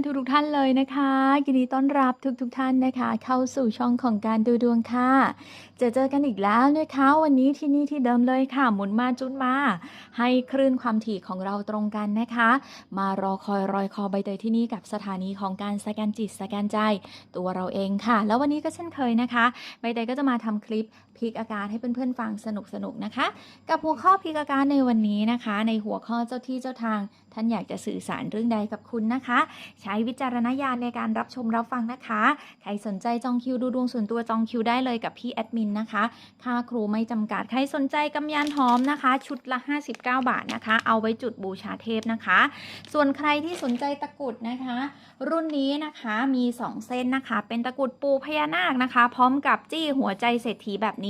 วัสดีเพื่อนทุกท่านเลยนะคะยินดีต้อนรับทุกๆท่านนะคะ เข้าสู่ช่องของการดูดวงค่ะ จะเจอกันอีกแล้วนะคะวันนี้ที่นี่ที่เดิมเลยค่ะ หมุนมาจุดมา ให้คลื่นความถี่ของเราตรงกันนะคะ มารอคอยรอยคอใบเตยที่นี่กับสถานีของการสแกนจิตสแกนใจ ตัวเราเองค่ะ แล้ววันนี้ก็เช่นเคยนะคะ ใบเตยก็จะมาทำคลิป พลิกอาการให้เพื่อนๆฟังสนุกๆนะคะ กับหัวข้อพลิกอาการในวันนี้นะคะ ในหัวข้อเจ้าที่เจ้าทาง ท่านอยากจะสื่อสารเรื่องใดกับคุณนะคะ ใช้วิจารณญาณในการรับชมรับฟังนะคะ ใครสนใจจองคิวดูดวงส่วนตัวจองคิวได้เลยกับพี่แอดมินนะคะ ค่าครูไม่จำกัด ใครสนใจกำยานหอมนะคะ ชุดละ 59 บาทนะคะ เอาไว้จุดบูชาเทพนะคะ ส่วนใครที่สนใจตะกุดนะคะ รุ่นนี้นะคะมี 2 เส้นนะคะ เป็นตะกุดปูพญานาคนะคะ พร้อมกับจี้หัวใจเศรษฐีแบบนี้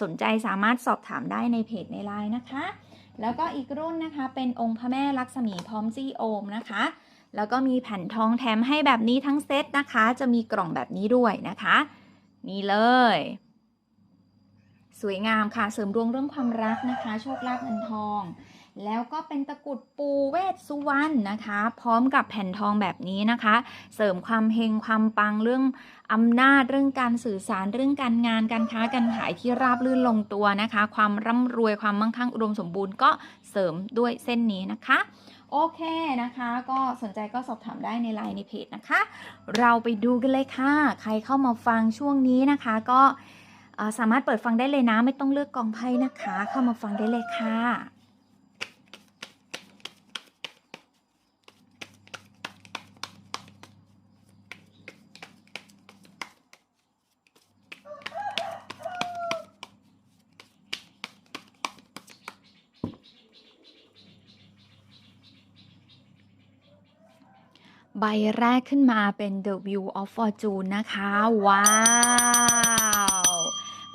สนใจสามารถสอบถามได้ในเพจในไลน์นะคะ แล้วก็อีกรุ่นนะคะเป็นองค์พระแม่ลักษมีพร้อมจี้โอมนะคะแล้วก็มีแผ่นทองแถมให้แบบนี้ทั้งเซตนะคะ จะมีกล่องแบบนี้ด้วยนะคะ นี่เลย สวยงามค่ะ เสริมดวงเรื่องความรักนะคะ โชคลาภเงินทอง แล้วก็เป็นตะกรุดปูเวสสุวรรณนะคะ พร้อมกับแผ่นทองแบบนี้นะคะ เสริมความเฮงความปังเรื่องอำนาจเรื่องการสื่อสารเรื่องการงานการค้าการขายที่ราบรื่นลงตัวนะคะ ความร่ำรวยความมั่งคั่งอุดมสมบูรณ์ก็เสริมด้วยเส้นนี้นะคะโอเคนะคะ ก็สนใจก็สอบถามได้ในไลน์ในเพจนะคะ เราไปดูกันเลยค่ะ ใครเข้ามาฟังช่วงนี้นะคะ ก็สามารถเปิดฟังได้เลยนะ ไม่ต้องเลือกกองไพ่นะคะ เข้ามาฟังได้เลยค่ะ บแรกขึ้นมาเป็น The View of Fortune นะคะ ว้าว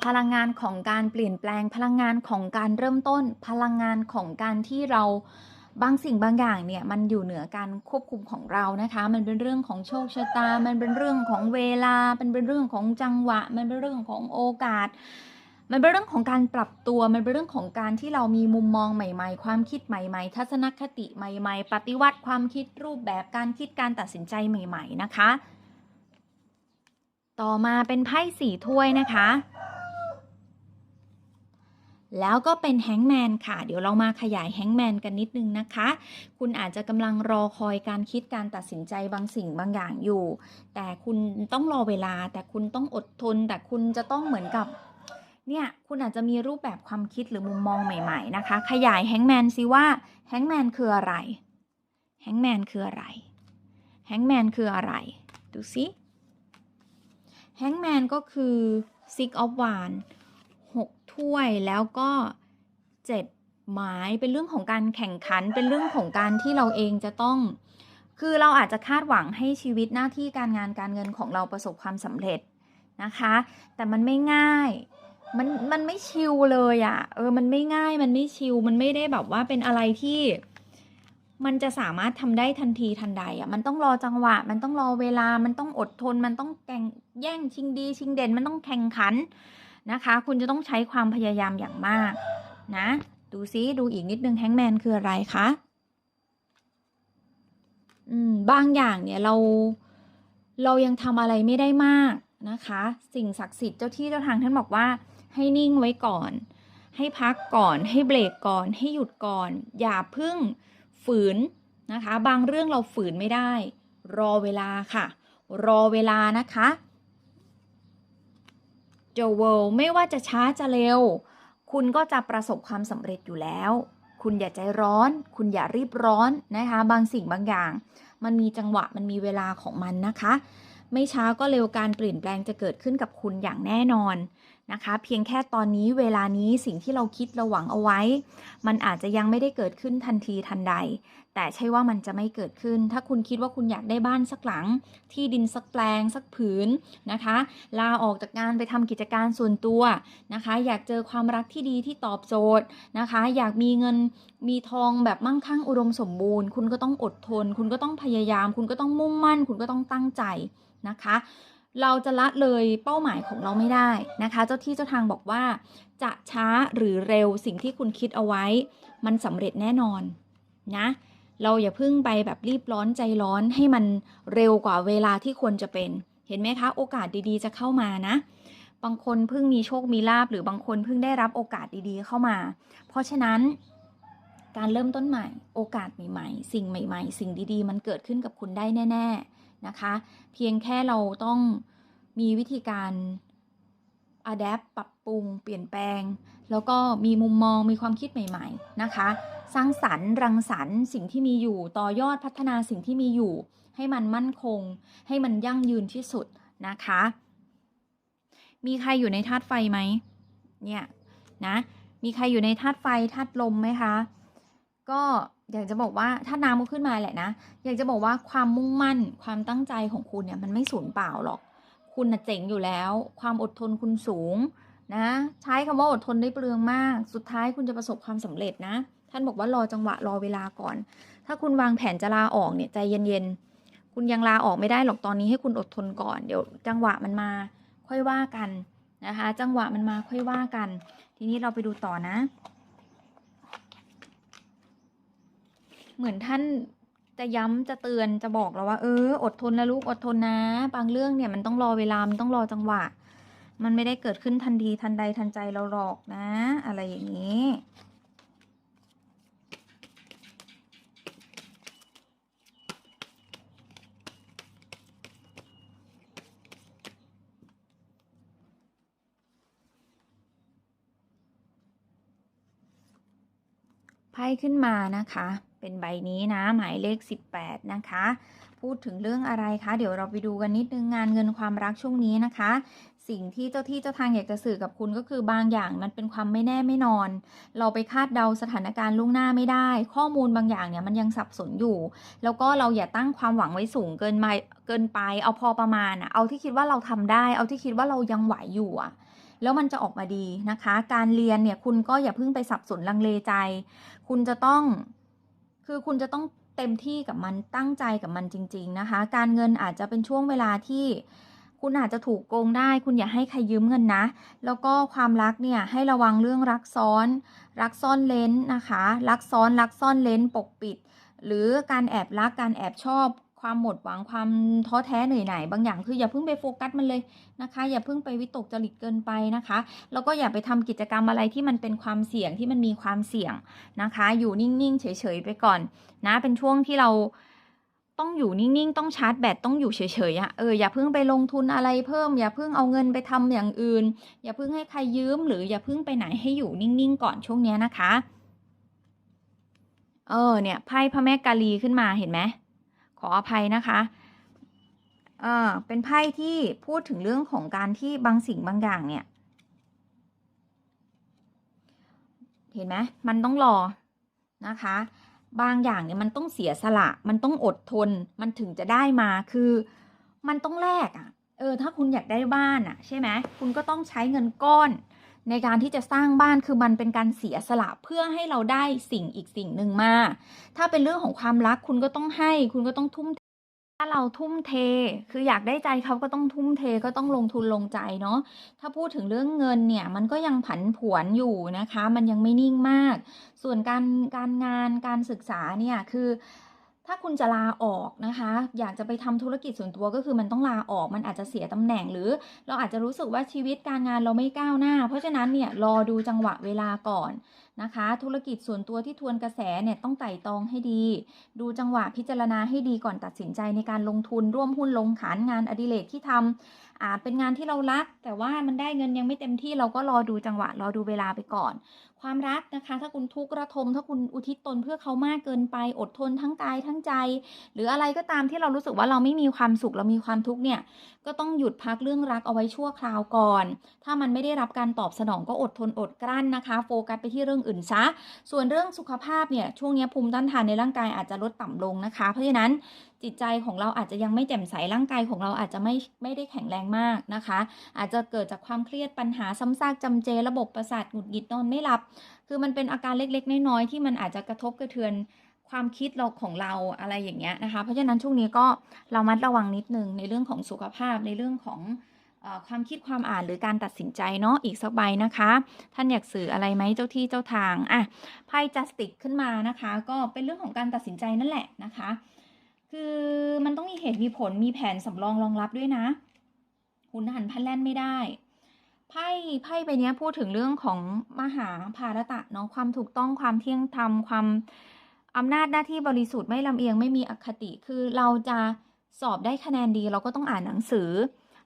พลังงานของการเปลี่ยนแปลง พลังงานของการเริ่มต้น พลังงานของการที่เราบางสิ่งบางอย่างเนี่ยมันอยู่เหนือการควบคุมของเรานะคะ มันเป็นเรื่องของโชคชะตา มันเป็นเรื่องของเวลา มันเป็นเรื่องของจังหวะ มันเป็นเรื่องของโอกาส มันเป็นเรื่องของการปรับตัว มันเป็นเรื่องของการที่เรามีมุมมองใหม่ ๆ ความคิดใหม่ ๆ ทัศนคติใหม่ ๆ ปฏิวัติความคิดรูปแบบการคิดการตัดสินใจใหม่ ๆ นะคะ ต่อมาเป็นไพ่สี่ถ้วยนะคะ แล้วก็เป็นแฮงแมนค่ะ เดี๋ยวเรามาขยายแฮงแมนกันนิดนึงนะคะ คุณอาจจะกำลังรอคอยการคิดการตัดสินใจบางสิ่งบางอย่างอยู่ แต่คุณต้องรอเวลา แต่คุณต้องอดทน แต่คุณจะต้องเหมือนกับ เนี่ยคุณอาจจะมีรูปแบบความคิดหรือมุมมองใหม่ ๆ นะคะ ขยายแฮงแมนซิว่าแฮงแมนคืออะไรแฮงแมนคืออะไรแฮงแมนคืออะไร ดูสิแฮงแมนก็คือ six of wands หกถ้วยแล้วก็เจ็ดไม้เป็นเรื่องของการแข่งขันเป็นเรื่องของการที่เราเองจะต้อง คือเราอาจจะคาดหวังให้ชีวิตหน้าที่การงานการเงินของเราประสบความสำเร็จนะคะ แต่มันไม่ง่าย มันมันไม่ชิลเลยอะ่ะ เออ มันไม่ง่ายมันไม่ชิลมันไม่ได้แบบว่าเป็นอะไรที่ มันจะสามารถทำได้ทันทีทันใดอะ่ะ มันต้องรอจังหวะ มันต้องรอเวลา มันต้องอดทน มันต้องแข่งแย่งชิงดี ชิงเด่น มันต้องแข่งขันนะคะ คุณจะต้องใช้ความพยายามอย่างมาก นะ ดูซิดูอีกนิดนึงแฮงแมนคืออะไรคะอืมบางอย่างเนี่ยเราเรายังทำอะไรไม่ได้มากนะคะ สิ่งศักดิ์สิทธิ์เจ้าที่เจ้าทางท่านบอกว่า ให้นิ่งไว้ก่อน ให้พักก่อน ให้เบรกก่อน ให้หยุดก่อน อย่าเพึ่งฝืนนะคะ บางเรื่องเราฝืนไม่ได้ รอเวลาค่ะ รอเวลานะคะเจเวลไม่ว่าจะช้าจะเร็ว คุณก็จะประสบความสำเร็จอยู่แล้ว คุณอย่าใจร้อน คุณอย่ารีบร้อนนะคะ บางสิ่งบางอย่าง มันมีจังหวะมันมีเวลาของมันนะคะ ไม่ช้าก็เร็วการเปลี่ยนแปลงจะเกิดขึ้นกับคุณอย่างแน่นอน นะคะ เพียงแค่ตอนนี้เวลานี้สิ่งที่เราคิดเราหวังเอาไว้ มันอาจจะยังไม่ได้เกิดขึ้นทันทีทันใด แต่ใช่ว่ามันจะไม่เกิดขึ้น ถ้าคุณคิดว่าคุณอยากได้บ้านสักหลัง ที่ดินสักแปลงสักผืนนะคะ ลาออกจากงานไปทำกิจการส่วนตัวนะคะ อยากเจอความรักที่ดีที่ตอบโจทย์นะคะ อยากมีเงินมีทองแบบมั่งคั่งอุดมสมบูรณ์ คุณก็ต้องอดทน คุณก็ต้องพยายาม คุณก็ต้องมุ่งมั่น คุณก็ต้องตั้งใจนะคะ เราจะละเลยเป้าหมายของเราไม่ได้นะคะ เจ้าที่เจ้าทางบอกว่า จะช้าหรือเร็วสิ่งที่คุณคิดเอาไว้ มันสำเร็จแน่นอนนะเราอย่าเพิ่งไปแบบรีบร้อนใจร้อนให้มันเร็วกว่าเวลาที่ควรจะเป็น เห็นไหมคะ โอกาสดีๆ จะเข้ามานะ บางคนเพิ่งมีโชคมีลาบหรือบางคนเพิ่งได้รับโอกาสดีๆเข้ามา เพราะฉะนั้นการเริ่มต้นใหม่ โอกาสใหม่ๆ สิ่งใหม่ ๆ สิ่งดีๆ มันเกิดขึ้นกับคุณได้แน่ ๆ นะคะ เพียงแค่เราต้องมีวิธีการ adapt ปรับปรุง เปลี่ยนแปลง แล้วก็มีมุมมองมีความคิดใหม่ๆนะคะ สร้างสรรค์รังสรรค์สิ่งที่มีอยู่ต่อยอดพัฒนาสิ่งที่มีอยู่ ให้มันมั่นคง ให้มันยั่งยืนที่สุดนะคะ มีใครอยู่ในธาตุไฟไหมเนี่ยนะมีใครอยู่ในธาตุไฟธาตุลมไหมคะ ก็อยากจะบอกว่าถ้าน้ำก็ขึ้นมาแหละนะ อยากจะบอกว่าความมุ่งมั่นความตั้งใจของคุณเนี่ยมันไม่สูญเปล่าหรอก คุณน่ะเจ๋งอยู่แล้ว ความอดทนคุณสูงนะ ใช้คำว่าอดทนได้เปลืองมาก สุดท้ายคุณจะประสบความสำเร็จนะ ท่านบอกว่ารอจังหวะรอเวลาก่อน ถ้าคุณวางแผนจะลาออกเนี่ยใจเย็นๆ คุณยังลาออกไม่ได้หรอกตอนนี้ให้คุณอดทนก่อน เดี๋ยวจังหวะมันมาค่อยว่ากันนะคะ จังหวะมันมาค่อยว่ากัน ทีนี้เราไปดูต่อนะ เหมือนท่านจะย้ำจะเตือนจะบอกเราว่า เออ อดทนนะลูกอดทนนะ บางเรื่องเนี่ยมันต้องรอเวลา มันต้องรอจังหวะ มันไม่ได้เกิดขึ้นทันทีทันใดทันใจเราหรอกนะ อะไรอย่างนี้ พ่ขึ้นมานะคะ เป็นใบนี้นะ หมายเลข 18 นะคะ พูดถึงเรื่องอะไรคะ เดี๋ยวเราไปดูกันนิดนึงงานเงินความรักช่วงนี้นะคะ สิ่งที่เจ้าที่เจ้าทางอยากจะสื่อกับคุณก็คือบางอย่างมันเป็นความไม่แน่ไม่นอน เราไปคาดเดาสถานการณ์ล่วงหน้าไม่ได้ ข้อมูลบางอย่างเนี่ยมันยังสับสนอยู่ แล้วก็เราอย่าตั้งความหวังไว้สูงเกินไปเกินไป เอาพอประมาณอะเอาที่คิดว่าเราทำได้ เอาที่คิดว่าเรายังไหวอยู่อะ แล้วมันจะออกมาดีนะคะ การเรียนเนี่ยคุณก็อย่าเพิ่งไปสับสนลังเลใจ คุณจะต้องคือคุณจะต้องเต็มที่กับมันตั้งใจกับมันจริง ๆนะคะ การเงินอาจจะเป็นช่วงเวลาที่คุณอาจจะถูกโกงได้ คุณอย่าให้ใครยืมเงินนะ แล้วก็ความรักเนี่ยให้ระวังเรื่องรักซ้อน รักซ่อนเลนนะคะ รักซ้อนรักซ่อนเลนปกปิด หรือการแอบรักการแอบชอบ ความหมดหวังความท้อแท้เหนื่อยหน่ายบางอย่างคืออย่าเพิ่งไปโฟกัสมันเลยนะคะ อย่าเพิ่งไปวิตกจริตเกินไปนะคะ แล้วก็อย่าไปทำกิจกรรมอะไรที่มันเป็นความเสี่ยงที่มันมีความเสี่ยงนะคะ อยู่นิ่งๆเฉยๆไปก่อนนะเป็นช่วงที่เราต้องอยู่นิ่งๆ ต้องชาร์จแบตต้องอยู่เฉยๆอะเอออย่าเพิ่งไปลงทุนอะไรเพิ่ม อย่าเพิ่งเอาเงินไปทำอย่างอื่น อย่าเพิ่งให้ใครยืม หรืออย่าเพิ่งไปไหนให้อยู่นิ่งๆ ก่อนช่วงเนี้ยนะคะ เออเนี่ยไพ่พระแม่กาลีขึ้นมาเห็นไหม ขออภัยนะคะเออเป็นไพ่ที่พูดถึงเรื่องของการที่บางสิ่งบางอย่างเนี่ย เห็นไหมมันต้องรอนะคะ บางอย่างเนี่ยมันต้องเสียสละ มันต้องอดทน มันถึงจะได้มาคือมันต้องแลกอะ่ะ เออ ถ้าคุณอยากได้บ้านอะ่ะ ใช่ไหมคุณก็ต้องใช้เงินก้อน ในการที่จะสร้างบ้านคือมันเป็นการเสียสละเพื่อให้เราได้สิ่งอีกสิ่งหนึ่งมา ถ้าเป็นเรื่องของความรักคุณก็ต้องให้ คุณก็ต้องทุ่มถ้าเราทุ่มเท คืออยากได้ใจเขาก็ต้องทุ่มเทก็ต้องลงทุนลงใจเนาะ ถ้าพูดถึงเรื่องเงินเนี่ยมันก็ยังผันผวนอยู่นะคะ มันยังไม่นิ่งมาก ส่วนการการงานการศึกษาเนี่ยคือ ถ้าคุณจะลาออกนะคะ อยากจะไปทำธุรกิจส่วนตัวก็คือมันต้องลาออก มันอาจจะเสียตำแหน่งหรือ เราอาจจะรู้สึกว่าชีวิตการงานเราไม่ก้าวหน้า เพราะฉะนั้นเนี่ยรอดูจังหวะเวลาก่อนนะคะ ธุรกิจส่วนตัวที่ทวนกระแสเนี่ยต้องไต่ตองให้ดี ดูจังหวะพิจารณาให้ดีก่อนตัดสินใจในการลงทุนร่วมหุ้นลงขันงานอดิเรกที่ทำอ่าเป็นงานที่เรารัก แต่ว่ามันได้เงินยังไม่เต็มที่เราก็รอดูจังหวะรอดูเวลาไปก่อน ความรักนะคะ ถ้าคุณทุกข์ระทม ถ้าคุณอุทิศตนเพื่อเขามากเกินไป อดทนทั้งกายทั้งใจ หรืออะไรก็ตามที่เรารู้สึกว่าเราไม่มีความสุขเรามีความทุกข์เนี่ย ก็ต้องหยุดพักเรื่องรักเอาไว้ชั่วคราวก่อน ถ้ามันไม่ได้รับการตอบสนองก็อดทนอดกลั้นนะคะ โฟกัสไปที่เรื่องอื่นซะ ส่วนเรื่องสุขภาพเนี่ย ช่วงนี้ภูมิต้านทานในร่างกายอาจจะลดต่ำลงนะคะ เพราะฉะนั้นจิตใจของเราอาจจะยังไม่แจ่มใสร่างกายของเราอาจจะไม่ไม่ได้แข็งแรงมากนะคะ อาจจะเกิดจากความเครียดปัญหาซ้ำซากจำเจ ระบบประสาทหงุดหงิดนอนไม่หลับ คือมันเป็นอาการเล็กๆน้อยๆที่มันอาจจะกระทบกระเทือนความคิดเราของเราอะไรอย่างเงี้ยนะคะ เพราะฉะนั้นช่วงนี้ก็เรามัดระวังนิดนึงในเรื่องของสุขภาพในเรื่องของอความคิดความอ่านหรือการตัดสินใจเนาะอีกสักใบนะคะ ท่านอยากสื่ออะไรไหมเจ้าที่เจ้าทางอะไพ่จัสติกขึ้นมานะคะ ก็เป็นเรื่องของการตัดสินใจนั่นแหละนะคะ คือมันต้องมีเหตุมีผลมีแผนสำรองรองรับด้วยนะหุนหันพันแล่นไม่ได้ ไพ่ไพ่ใบเนี้ยพูดถึงเรื่องของมหาภารตะเนาะความถูกต้องความเที่ยงธรรมความอำนาจหน้าที่บริสุทธิ์ไม่ลำเอียงไม่มีอคติคือเราจะสอบได้คะแนนดี เราก็ต้องอ่านหนังสือ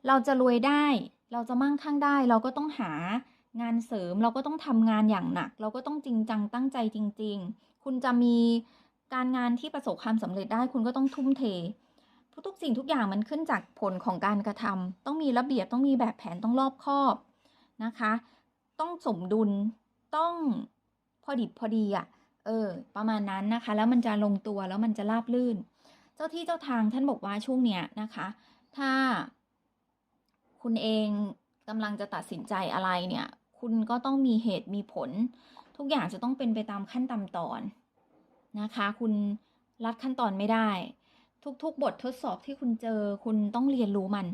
เราจะรวยได้ เราจะมั่งคั่งได้ เราก็ต้องหางานเสริม เราก็ต้องทำงานอย่างหนัก เราก็ต้องจริงจังตั้งใจจริง ๆ คุณจะมีการงานที่ประสบความสำเร็จได้ คุณก็ต้องทุ่มเททุกสิ่งทุกอย่างมันขึ้นจากผลของการกระทำต้องมีระเบียบต้องมีแบบแผนต้องรอบคอบ นะคะ ต้องสมดุลต้องพอดิบพอดีอะ่ะเออ ประมาณนั้นนะคะ แล้วมันจะลงตัวแล้วมันจะราบลื่น เจ้าที่เจ้าทางท่านบอกว่าช่วงเนี้ยนะคะ ถ้าคุณเองกำลังจะตัดสินใจอะไรเนี่ย คุณก็ต้องมีเหตุมีผล ทุกอย่างจะต้องเป็นไปตามขั้นตามตอนนะคะ คุณลัดขั้นตอนไม่ได้ ทุกๆ บททดสอบที่คุณเจอ คุณต้องเรียนรู้มัน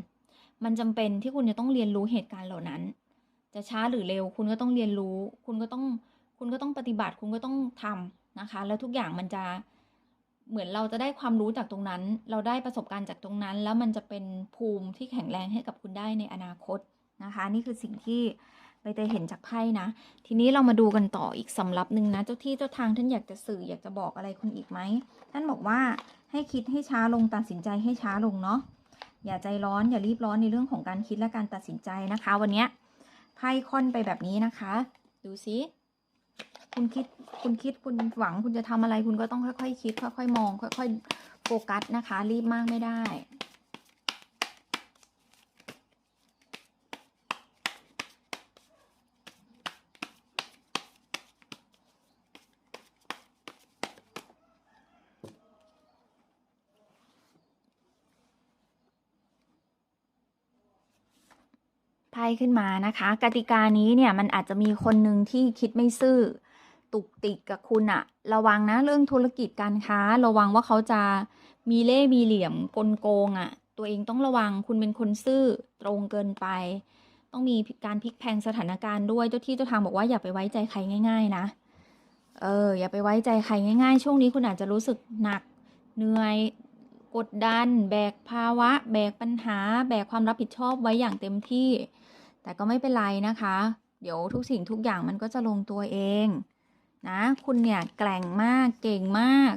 มันจำเป็นที่คุณจะต้องเรียนรู้เหตุการณ์เหล่านั้น จะช้าหรือเร็ว คุณก็ต้องเรียนรู้ คุณก็ต้องคุณก็ต้องปฏิบัติคุณก็ต้องทำนะคะ แล้วทุกอย่างมันจะเหมือนเราจะได้ความรู้จากตรงนั้น เราได้ประสบการณ์จากตรงนั้น แล้วมันจะเป็นภูมิที่แข็งแรงให้กับคุณได้ในอนาคตนะคะ นี่คือสิ่งที่ใบเตยเห็นจากไพ่นะ ทีนี้เรามาดูกันต่ออีกสำรับหนึ่งนะ เจ้าที่เจ้าทางท่านอยากจะสื่ออยากจะบอกอะไรคุณอีกไหม ท่านบอกว่าให้คิดให้ช้าลงตัดสินใจให้ช้าลงเนาะ อย่าใจร้อนอย่ารีบร้อนในเรื่องของการคิดและการตัดสินใจนะคะ วันเนี้ย ไพ่ค่อนไปแบบนี้นะคะ ดูสิคุณคิดคุณคิดคุณหวังคุณจะทำอะไรคุณก็ต้องค่อยๆคิด ค่อยๆมอง ค่อยๆโฟกัสนะคะ รีบมากไม่ได้ ขึ้นมานะคะ กติกานี้เนี่ยมันอาจจะมีคนหนึ่งที่คิดไม่ซื่อ ตุกติกกับคุณอะระวังนะเรื่องธุรกิจการค้า ระวังว่าเขาจะมีเล่มีเหลี่ยมกลโกงอะตัวเองต้องระวังคุณเป็นคนซื่อตรงเกินไป ต้องมีการพลิกแพลงสถานการณ์ด้วยเจ้าที่เจ้าทางบอกว่าอย่าไปไว้ใจใครง่าย ๆ นะเอออย่าไปไว้ใจใครง่าย ๆ ช่วงนี้คุณอาจจะรู้สึกหนักเหนื่อยกดดัน แบกภาวะ แบกปัญหา แบกความรับผิดชอบไว้อย่างเต็มที่ แต่ก็ไม่เป็นไรนะคะ เดี๋ยวทุกสิ่งทุกอย่างมันก็จะลงตัวเองนะ คุณเนี่ยแกร่งมากเก่งมาก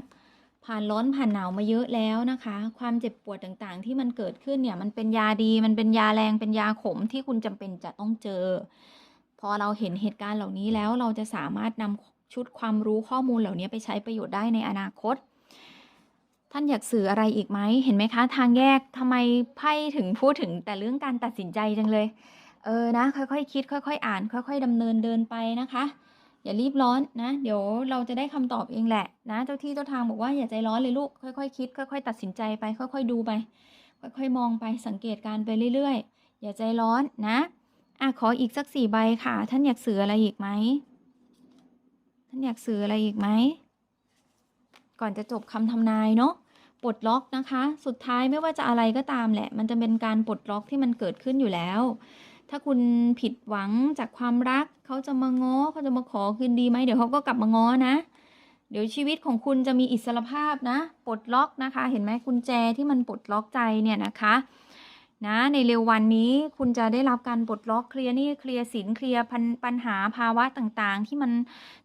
ผ่านร้อนผ่านหนาวมาเยอะแล้วนะคะ ความเจ็บปวดต่างๆ ที่มันเกิดขึ้นเนี่ยมันเป็นยาดี มันเป็นยาแรงเป็นยาขมที่คุณจำเป็นจะต้องเจอ พอเราเห็นเหตุการณ์เหล่านี้แล้วเราจะสามารถนำชุดความรู้ข้อมูลเหล่านี้ไปใช้ประโยชน์ได้ในอนาคต ท่านอยากสื่ออะไรอีกไหมเห็นไหมคะ ทางแยกทำไมไพ่ถึงพูดถึงแต่เรื่องการตัดสินใจจังเลย เออนะ ค่อยๆคคิด ค่อย ๆ อ่าน ค่อย ๆดำเนินเดินไปนะคะ อย่ารีบร้อนนะ เดี๋ยวเราจะได้คำตอบเองแหละนะ เจ้าที่เจ้าทางบอกว่าอย่าใจร้อนเลยลูก ค่อยๆคคิด ค่อย ๆ ตัดสินใจไป ค่อย ๆ ดูไป ค่อย ๆ มองไปสังเกตการไปเรื่อย ๆ อย่าใจร้อนนะอะขออีกสักสี่ใบค่ะ ท่านอยากสื่ออะไรอีกไหมท่านอยากสื่ออะไรอีกไหมก่อนจะจบคำทำนายเนาะปลดล็อกนะคะ สุดท้ายไม่ว่าจะอะไรก็ตามแหละ มันจะเป็นการปลดล็อกที่มันเกิดขึ้นอยู่แล้ว ถ้าคุณผิดหวังจากความรัก เขาจะมาง้อเขาจะมาขอคืนดีไหมเดี๋ยวเขาก็กลับมาง้อนะ เดี๋ยวชีวิตของคุณจะมีอิสรภาพนะปลดล็อกนะคะ เห็นไหมกุญแจที่มันปลดล็อกใจเนี่ยนะคะนะในเร็ววันนี้คุณจะได้รับการปลดล็อกเคลียร์นี่เคลียร์สินเคลียร์ปัญปัญหาภาวะต่างๆ ที่มัน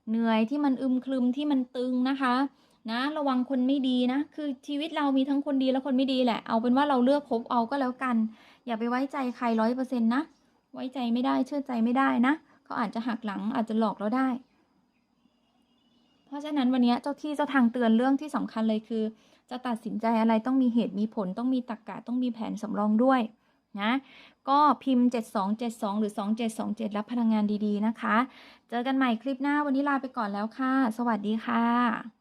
เหนื่อยที่มันอึมครึมที่มันตึงนะคะนะระวังคนไม่ดีนะ คือชีวิตเรามีทั้งคนดีและคนไม่ดีแหละ เอาเป็นว่าเราเลือกคบเอาก็แล้วกัน อย่าไปไว้ใจใครร้อยเปอร์เซ็นต์นะ ไว้ใจไม่ได้เชื่อใจไม่ได้นะเขาอาจจะหักหลังอาจจะหลอกเราได้ เพราะฉะนั้นวันนี้เจ้าที่เจ้าทางเตือนเรื่องที่สำคัญเลยคือ จะตัดสินใจอะไรต้องมีเหตุมีผลต้องมีตรรกกะต้องมีแผนสำรองด้วยนะก็พิมพ์ 7272 หรือ 2727 รับพลังงานดีๆนะคะ เจอกันใหม่คลิปหน้าวันนี้ลาไปก่อนแล้วค่ะ สวัสดีค่ะ